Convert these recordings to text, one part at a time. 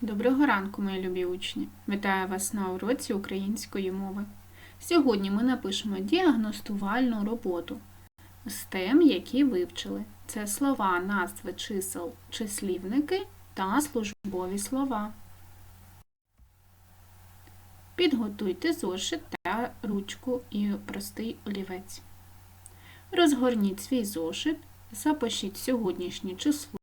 Доброго ранку, мої любі учні! Вітаю вас на уроці української мови. Сьогодні ми напишемо діагностувальну роботу з тем, які вивчили. Це слова, назви чисел, числівники та службові слова. Підготуйте зошит та ручку і простий олівець. Розгорніть свій зошит, запишіть сьогоднішнє число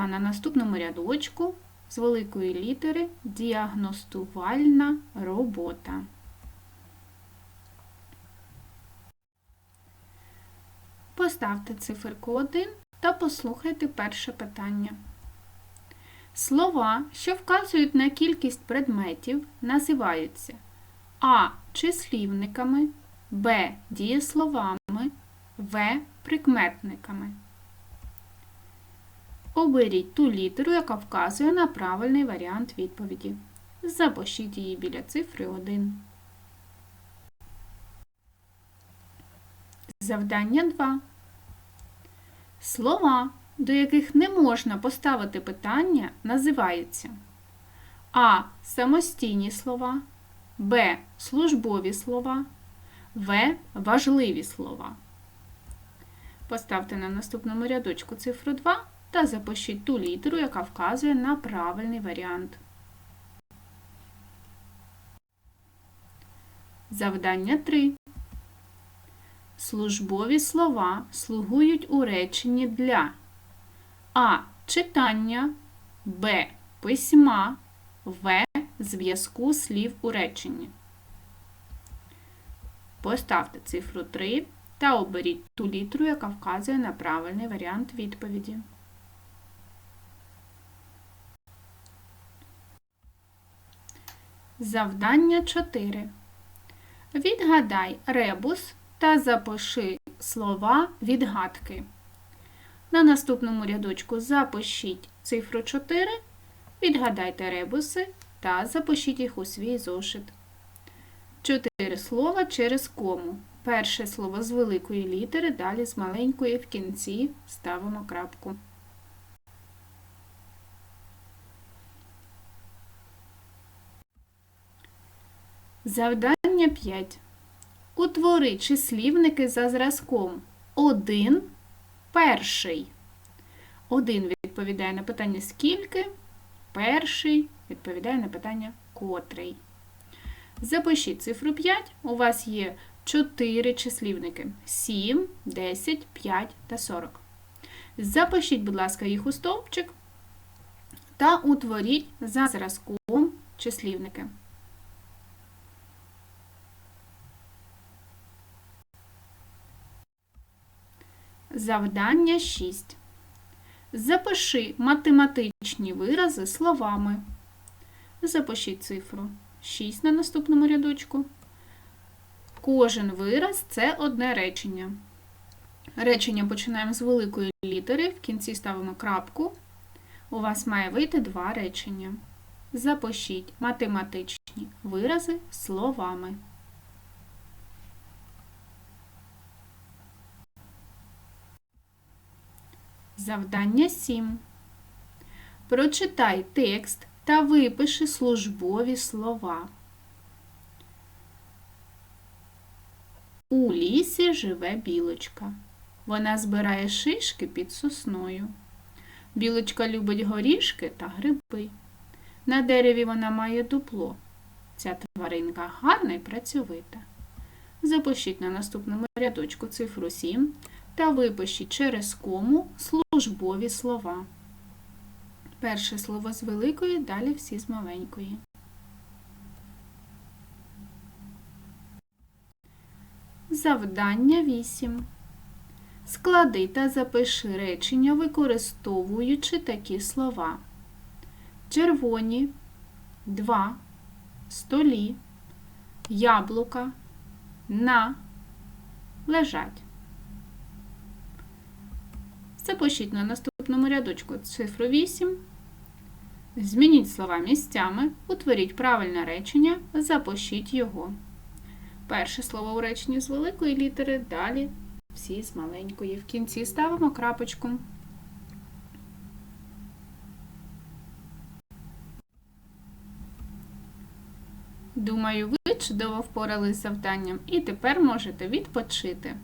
та на наступному рядочку з великої літери діагностувальна робота. Поставте циферку 1 та послухайте перше питання. Слова, що вказують на кількість предметів, називаються А. Числівниками, Б. Дієсловами, В. Прикметниками. Оберіть ту літеру, яка вказує на правильний варіант відповіді. Запишіть її біля цифри 1. Завдання 2. Слова, до яких не можна поставити питання, називаються А. Самостійні слова, Б. Службові слова, В. Важливі слова. Поставте на наступному рядочку цифру 2 та запишіть ту літеру, яка вказує на правильний варіант. Завдання 3. Службові слова слугують у реченні для А. Читання, Б. Письма, В. Зв'язку слів у реченні. Поставте цифру 3 та оберіть ту літеру, яка вказує на правильний варіант відповіді. Завдання 4. Відгадай ребус та запиши слова відгадки. На наступному рядочку запишіть цифру 4, відгадайте ребуси та запишіть їх у свій зошит. Чотири слова через кому. Перше слово з великої літери, далі з маленької в кінці ставимо крапку. Завдання 5. Утвори числівники за зразком. Один перший. Один відповідає на питання скільки, перший відповідає на питання котрий. Запишіть цифру 5. У вас є 4 числівники: 7, 10, 5 та 40. Запишіть, будь ласка, їх у стовпчик та утворіть за зразком числівники. Завдання 6. Запиши математичні вирази словами. Запишіть цифру 6 на наступному рядочку. Кожен вираз це одне речення. Речення починаємо з великої літери, в кінці ставимо крапку. У вас має вийти два речення. Запишіть математичні вирази словами. Завдання 7. Прочитай текст та випиши службові слова. У лісі живе білочка. Вона збирає шишки під сосною. Білочка любить горішки та гриби. На дереві вона має дупло. Ця тваринка гарна і працьовита. Запишіть на наступному рядочку цифру 7 та випишіть через кому службові слова. Перше слово з великої, далі всі з маленької. Завдання 8. Склади та запиши речення, використовуючи такі слова. Червоні, два, столі, яблука, на, лежать. Запишіть на наступному рядочку цифру 8. Змініть слова місцями, утворіть правильне речення, запишіть його. Перше слово у реченні з великої літери, далі всі з маленької. В кінці ставимо крапочку. Думаю, ви чудово впорались з завданням і тепер можете відпочити.